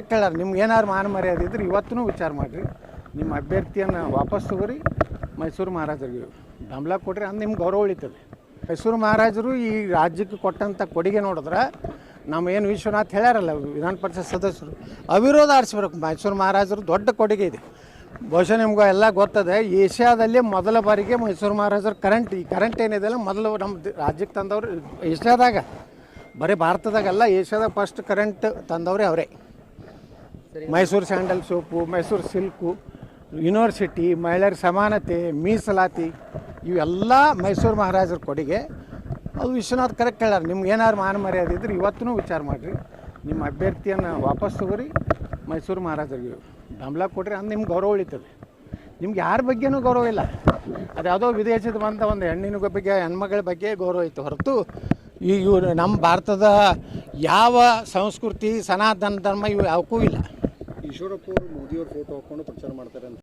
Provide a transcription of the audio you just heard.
Correct ಹೇಳ್ಯಾರ ನಿಮ್ಗೆ ಏನಾರು ಮಾನ ಮರ್ಯಾದೆ ಇದ್ರೆ ಇವತ್ತೂ ವಿಚಾರ ಮಾಡಿರಿ. ನಿಮ್ಮ ಅಭ್ಯರ್ಥಿಯನ್ನು ವಾಪಸ್ ತಗೋರಿ. ಮೈಸೂರು ಮಹಾರಾಜರಿಗೆ ಬೆಂಬಲ ಕೊಡ್ರಿ ಅಂದ್ರೆ ನಿಮ್ಗೆ ಗೌರವ ಉಳಿತದೆ. ಮೈಸೂರು ಮಹಾರಾಜರು ಈ ರಾಜ್ಯಕ್ಕೆ ಕೊಟ್ಟಂಥ ಕೊಡುಗೆ ನೋಡಿದ್ರೆ ನಮ್ಮ ಏನು ವಿಶ್ವನಾಥ್ ಹೇಳ್ಯಾರಲ್ಲ ವಿಧಾನ ಪರಿಷತ್ ಸದಸ್ಯರು, ಅವಿರೋಧ ಆರಿಸ್ಬೇಕು. ಮೈಸೂರು ಮಹಾರಾಜರು ದೊಡ್ಡ ಕೊಡುಗೆ ಇದೆ. ಬಹುಶಃ ನಿಮ್ಗೆ ಎಲ್ಲ ಗೊತ್ತದೆ, ಏಷ್ಯಾದಲ್ಲಿ ಮೊದಲ ಬಾರಿಗೆ ಮೈಸೂರು ಮಹಾರಾಜರು ಕರೆಂಟ್ ಈ ಕರೆಂಟ್ ಏನಿದೆಯಲ್ಲ ಮೊದಲು ನಮ್ಮ ರಾಜ್ಯಕ್ಕೆ ತಂದವರು ಏಷ್ಯಾದಾಗ, ಬರೀ ಭಾರತದಾಗಲ್ಲ, ಏಷ್ಯಾದಾಗ ಫಸ್ಟ್ ಕರೆಂಟ್ ತಂದವರೇ ಅವರೇ. Mysore sandal soap, Mysore silk, university, ಮಹಿಳೆಯರ ಸಮಾನತೆ, ಮೀಸಲಾತಿ, ಇವೆಲ್ಲ ಮೈಸೂರು ಮಹಾರಾಜರ ಕೊಡುಗೆ. ಅದು ವಿಶ್ವನಾಥ್ ಕರೆಕ್ಟ್ ಹೇಳಾರ ನಿಮ್ಗೆ ಏನಾರು ಮಾನ ಮರ್ಯಾದೆ ಇದ್ರೆ ಇವತ್ತೂ ವಿಚಾರ ಮಾಡಿರಿ. ನಿಮ್ಮ ಅಭ್ಯರ್ಥಿಯನ್ನು ವಾಪಸ್ ತಗೋರಿ, ಮೈಸೂರು ಮಹಾರಾಜರಿಗೆ ಬೆಂಬಲ ಕೊಡ್ರಿ ಅಂದ್ರೆ ನಿಮ್ಗೆ ಗೌರವ ಉಳಿತದೆ. ನಿಮ್ಗೆ ಯಾರ ಬಗ್ಗೆನೂ ಗೌರವ ಇಲ್ಲ. ಅದು ಯಾವುದೋ ವಿದೇಶದ ಬಂದ ಒಂದು ಹೆಣ್ಣಿನ ಬಗ್ಗೆ, ಹೆಣ್ಮಗಳ ಬಗ್ಗೆ ಗೌರವ ಇತ್ತು. ಹೊರತು ಈ ಇವರು ನಮ್ಮ ಭಾರತದ ಯಾವ ಸಂಸ್ಕೃತಿ, ಸನಾತನ ಧರ್ಮ ಇವು ಯಾವಕ್ಕೂ ಇಲ್ಲ. ಈಶ್ವರಪ್ಪ ಅವರು ಮೋದಿಯವ್ರ ಫೋಟೋ ಹಾಕೊಂಡು ಪ್ರಚಾರ ಮಾಡ್ತಾರೆ ಅಂತ.